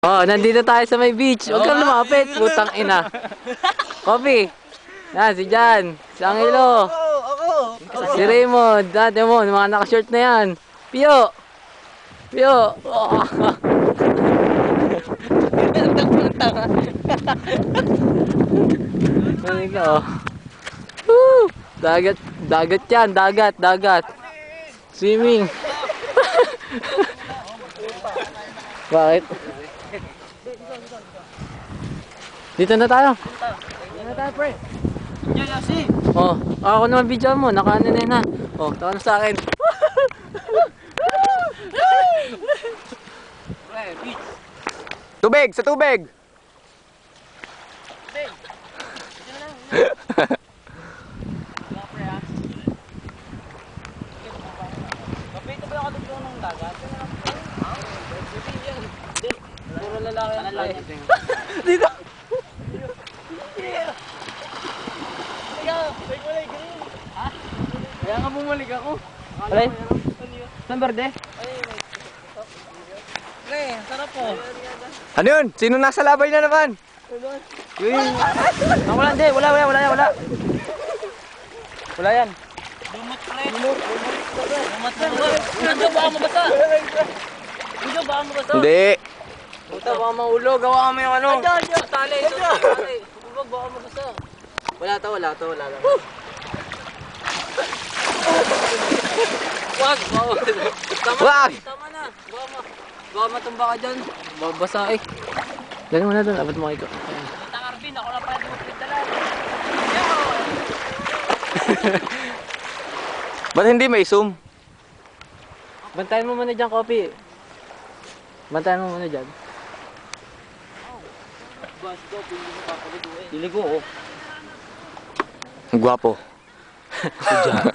Oh, nandito tayo sa may beach. Huwag kang lumapit, putang ina. Kopi. Yan, si Jan. Si Angelo. Si Raymond. Dati mo, mga naka-short na yan. Pio. Pio. Oh. Ganito, oh. Woo! Dagat, dagat yan, dagat, dagat. Swimming. Bakit? Dito na tayo. Dito na tayo, pre. Oh, ako naman video mo, nakaano na ha. Oh, tawa na sa akin. Tubig! Sa tubig! Puro lalaki ang play. Kaya nga bumalik ako. Alay? Saan berde? Ano yun? Sino nasa labay na naman? Ang wala, hindi. Wala, wala, wala, wala. Wala yan. Hindi. Puta, baka maulog. Gawa kami yung ano. Tali, ito, tali. Huwag, baka mabasa. Wala to, wala to, wala lang. Wag, baka. Tama, Wag! tama na. Baka ma, baka matumba ka dyan. Babasa eh. Dali mo na doon, abot mo kayo. Tang Arvin, ako na pala dumupit na lang. Ba't hindi may zoom? Bantayan mo muna dyan, Kopi. Bantayan mo muna dyan. Diligo, oh. Ang gwapo.